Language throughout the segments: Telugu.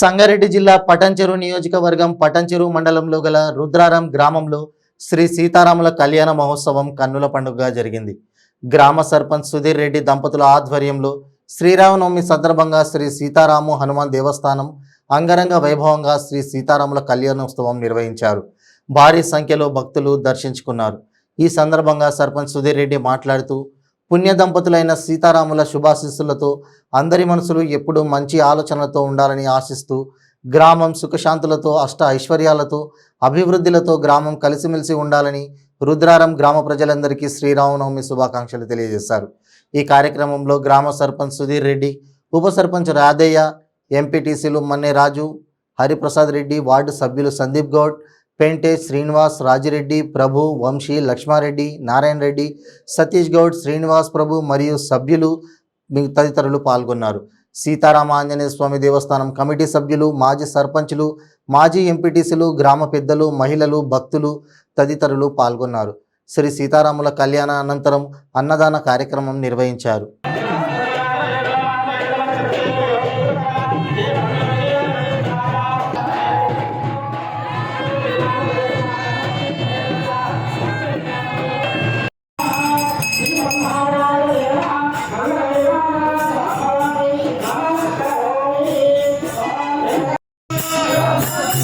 సంగారెడ్డి జిల్లా పటంచెరు నియోజకవర్గం పటంచెరు మండలంలో గల రుద్రారం గ్రామంలో శ్రీ సీతారాముల కళ్యాణ మహోత్సవం కన్నుల పండుగగా జరిగింది. గ్రామ సర్పంచ్ సుధీర్ రెడ్డి దంపతుల ఆధ్వర్యంలో శ్రీరామనవమి సందర్భంగా శ్రీ సీతారాము హనుమాన్ దేవస్థానం అంగరంగ వైభవంగా శ్రీ సీతారాముల కళ్యాణోత్సవం నిర్వహించారు. భారీ సంఖ్యలో భక్తులు దర్శించుకున్నారు. ఈ సందర్భంగా సర్పంచ్ సుధీర్ రెడ్డి మాట్లాడుతూ పుణ్య దంపతులైన సీతారాముల శుభాశిస్సులతో అందరి మనసులు ఎప్పుడూ మంచి ఆలోచనలతో ఉండాలని ఆశిస్తూ గ్రామం సుఖశాంతులతో అష్ట ఐశ్వర్యాలతో అభివృద్ధిలతో గ్రామం కలిసిమెలిసి ఉండాలని రుద్రారం గ్రామ ప్రజలందరికీ శ్రీరామనవమి శుభాకాంక్షలు తెలియజేశారు. ఈ కార్యక్రమంలో గ్రామ సర్పంచ్ సుధీర్ రెడ్డి ఉప సర్పంచ్ రాధయ్య ఎంపీటీసీలు మన్నే రాజు హరిప్రసాద్ రెడ్డి వార్డు సభ్యులు సందీప్ గౌడ్ పెంటే శ్రీనివాస్ రాజిరెడ్డి ప్రభు వంశీ లక్ష్మారెడ్డి నారాయణ రెడ్డి సతీష్ గౌడ్ శ్రీనివాస్ ప్రభు మరియు సభ్యులు తదితరులు పాల్గొన్నారు. సీతారామ ఆంజనేయ స్వామి దేవస్థానం కమిటీ సభ్యులు మాజీ సర్పంచులు మాజీ ఎంపీటీసీలు గ్రామ పెద్దలు మహిళలు భక్తులు తదితరులు పాల్గొన్నారు. శ్రీ సీతారాముల కళ్యాణ అనంతరం అన్నదాన కార్యక్రమం నిర్వహించారు.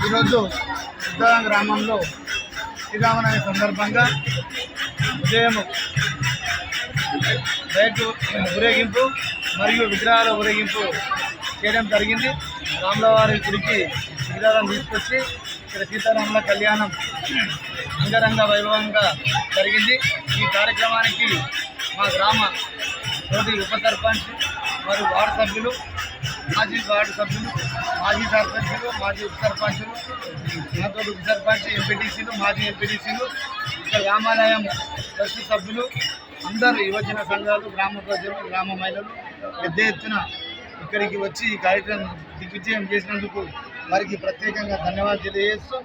ఈరోజు ఉద్దానం గ్రామంలో శ్రీరామనవమి సందర్భంగా ఉదయం రైతు ఊరేగింపు మరియు విగ్రహాల ఊరేగింపు చేయడం జరిగింది. రాములవారి గుడికి విగ్రహాలను తీసుకొచ్చి ఇక్కడ సీతారాముల కళ్యాణం అంగరంగ వైభవంగా జరిగింది. ఈ కార్యక్రమానికి మా గ్రామ తోటి ఉప సర్పంచ్ మరియు వార్డు సభ్యులు మాజీ వార్డు సభ్యులు మాజీ సర్పంచులు మాజీ ఉప సర్పంచులు నాతో ఉప సర్పంచ్ ఎంపీటీసీలు మాజీ ఎంపీటీసీలు ఇక్కడ రామాలయం ట్రస్ట్ సభ్యులు అందరు యువజన సంఘాలు గ్రామ ప్రజలు గ్రామ మహిళలు పెద్ద ఎత్తున ఇక్కడికి వచ్చి ఈ కార్యక్రమం దిగ్విజయం చేసినందుకు వారికి ప్రత్యేకంగా ధన్యవాదాలు తెలియజేస్తూ